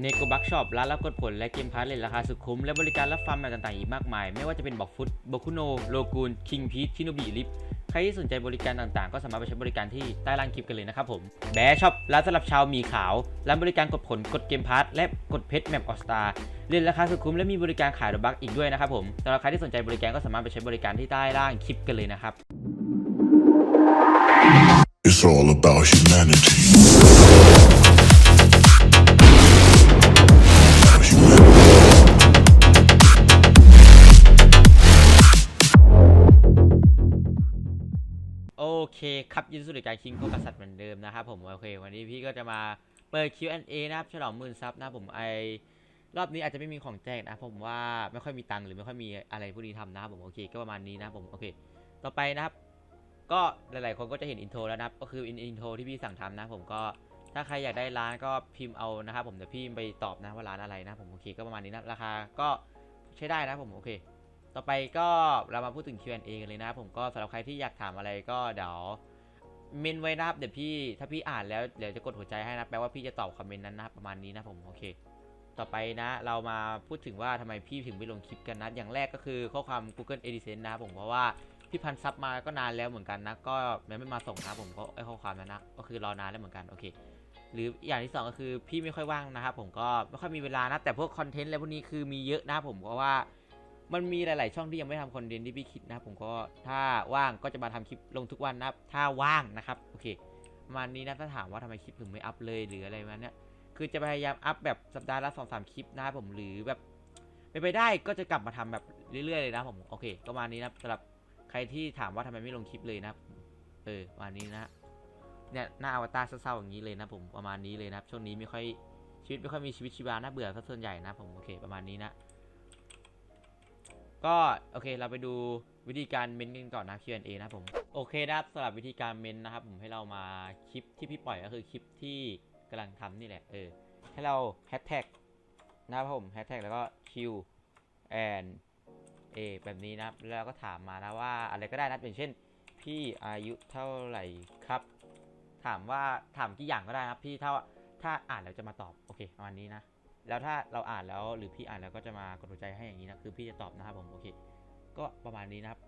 เนโกบักช็อปร้านรับกดผลและเกมพาร์ทเลนราคาสุดคุ้ม และบริการรับฟาร์มแบบต่างๆ อีกมากมาย ไม่ว่าจะเป็นบอกฟุตโบคุโนโลกูนคิงพีทชิโนบิลิฟใครที่สนใจบริการต่างๆ ก็สามารถไปใช้บริการที่ใต้ล่างคลิปกันเลยนะครับผมแบช็อปร้านสำหรับชาวมีขาวร้านบริการกดผลกดเกมพาร์ทและกดเพชรแมปออสตาเล่นราคาสุดคุ้มและมีบริการขายดอกบักอีกด้วยนะครับผมสำหรับใครที่สนใจบริการก็สามารถไปใช้บริการที่ใต้ล่างคลิปกันเลยนะครับ It's all about. Humanity. เคครับยินดีสุดการคิงโคกษัตริย์เหมือนเดิมนะครับผมโอเค วันนี้พี่ก็จะมาเปิด Q&A นะครับฉลองหมื่นซับนะผมไอรอบนี้อาจจะไม่มีของแจกนะผมว่าไม่ค่อยมีตังค์หรือไม่ค่อยมีอะไรพวกนี้ทำนะครับผมโอเคก็ประมาณนี้นะผมโอเค ต่อไปนะครับ ก็หลายๆ คนก็จะเห็นอินโทรแล้วนะครับก็คืออินอินโทรที่พี่สั่งทำนะผมก็ถ้าใครอยากได้ร้านก็พิมพ์เอานะครับผมเดี๋ยวพี่ไปตอบนะว่าร้านอะไรนะผมโอเคก็ประมาณนี้นะราคาก็ใช้ได้นะผมโอเค ต่อไปก็เรามาพูดถึง Q&A กันเลยนะครับผมก็สำหรับใครที่อยากถามอะไรก็เดี๋ยวเมนไว้นะครับเดี๋ยวพี่ถ้าพี่อ่านแล้วเดี๋ยวจะกดหัวใจให้นะแปลว่าพี่จะตอบคอมเมนต์นั้นนะครับประมาณนี้นะผมโอเค ต่อไปนะเรามาพูดถึงว่าทำไมพี่ถึงไม่ลงคลิปกันนะอย่างแรกก็คือข้อความ Google AdSense นะครับผมเพราะว่าพี่พันซับมาก็นานแล้วเหมือนกันนะก็ยังไม่มาส่งนะผมก็ไอข้อความนั้นนะก็คือรอนานแล้วเหมือนกันโอเคหรืออย่างที่สองก็คือพี่ไม่ค่อยว่างนะครับผมก็ไม่ค่อยมีเวลานะแต่พวกคอนเทนต์อะไรพวกนี้คือมีเยอะนะผมเพราะว่า มันมีหลาย ๆ ช่องที่ยังไม่ทำคอนเทนต์ที่พี่คิดนะผมก็ถ้าว่างก็จะมาทำคลิปลงทุกวันนะถ้าว่างนะครับโอเคประมาณนี้นะถ้าถามว่าทำไมคลิปถึงไม่อัพเลยหรืออะไรมาเนี้ยคือจะพยายามอัพแบบสัปดาห์ละสองสามคลิปนะครับผมหรือแบบเป็นไปได้ก็จะกลับมาทำแบบเรื่อย ๆ เลยนะผมโอเคก็ประมาณนี้นะสำหรับใครที่ถามว่าทำไมไม่ลงคลิปเลยนะเออประมาณนี้นะเนี่ยหน้าอวตารเศร้าๆอย่างนี้เลยนะผมประมาณนี้เลยนะช่วงนี้ไม่ค่อยชีวิตไม่ค่อยมีชีวิตชีวาน่าเบื่อซะส่วนใหญ่นะผมโอเคประมาณนี้นะ ก็โอเคเราไปดูวิธีการเมนกันก่อนนะ Q&A นะผมโอเคนะครับสำหรับวิธีการเมนนะครับ ผมให้เรามาคลิปที่พี่ปล่อยก็คือคลิปที่กำลังทำนี่แหละเออให้เราแฮชแท็กนะครับผมแฮชแท็กแล้วก็ Q and A แบบนี้นะครับ แล้วก็ถามมานะว่าอะไรก็ได้นะอย่างเช่น พี่อายุเท่าไหร่ครับ ถามว่าถามกี่อย่างก็ได้นะพี่ถ้าถ้าอ่านแล้วจะมาตอบโอเคประมาณนี้นะ แล้วถ้าเราอ่านแล้วหรือพี่อ่านแล้วก็จะมากดหัวใจให้อย่างนี้นะคือพี่จะตอบนะครับผมโอเค ก็ประมาณนี้นะครับ